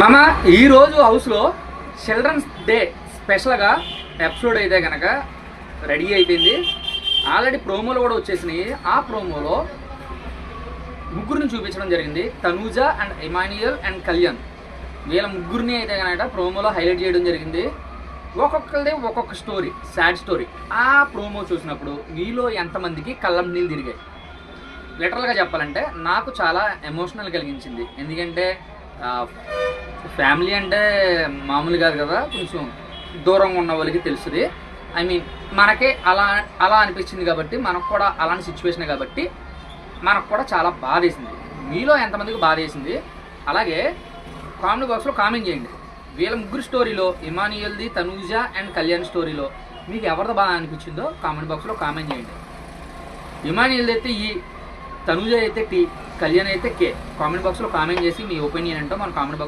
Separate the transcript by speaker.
Speaker 1: మామ ఈరోజు హౌస్లో చిల్డ్రన్స్ డే స్పెషల్గా ఎపిసోడ్ అయితే కనుక రెడీ అయిపోయింది. ఆల్రెడీ ప్రోమోలు కూడా వచ్చేసినాయి. ఆ ప్రోమోలో ముగ్గురిని చూపించడం జరిగింది. Tanuja and Emmanuel and Kalyan వీళ్ళ ముగ్గురిని అయితే కనుక ప్రోమోలో హైలైట్ చేయడం జరిగింది. ఒక్కొక్కరిది ఒక్కొక్క స్టోరీ సాడ్ స్టోరీ ఆ ప్రోమో చూసినప్పుడు మీలో ఎంతమందికి కళ్ళం నీళ్ళు తిరిగాయి? లిటరల్గా చెప్పాలంటే నాకు చాలా ఎమోషనల్ కలిగించింది. ఎందుకంటే ఫ్యామిలీ అంటే మామూలు కాదు కదా కొంచెం దూరంగా ఉన్న వాళ్ళకి తెలుస్తుంది ఐ మీన్ మనకే అలా అలా అనిపించింది కాబట్టి మనకు కూడా అలాంటి సిచ్యువేషన్ కాబట్టి మనకు కూడా చాలా బాధ వేసింది. మీలో ఎంతమందికి బాధ వేసింది? అలాగే కామెంట్ బాక్స్లో కామెంట్ చేయండి. వీళ్ళ ముగ్గురు స్టోరీలో ఇమానియల్ది తనూజ అండ్ కళ్యాణ్ స్టోరీలో మీకు ఎవరిది బాగా అనిపించిందో కామెంట్ బాక్స్లో కామెంట్ చేయండి. ఇమానియల్ అయితే ఈ తనూజ అయితే టీ కళ్యాణ్ అయితే కే. కామెంట్ బాక్స్లో కామెంట్ చేసి మీ ఒపీనియన్ ఏంటో మన కామెంట్ బాక్స్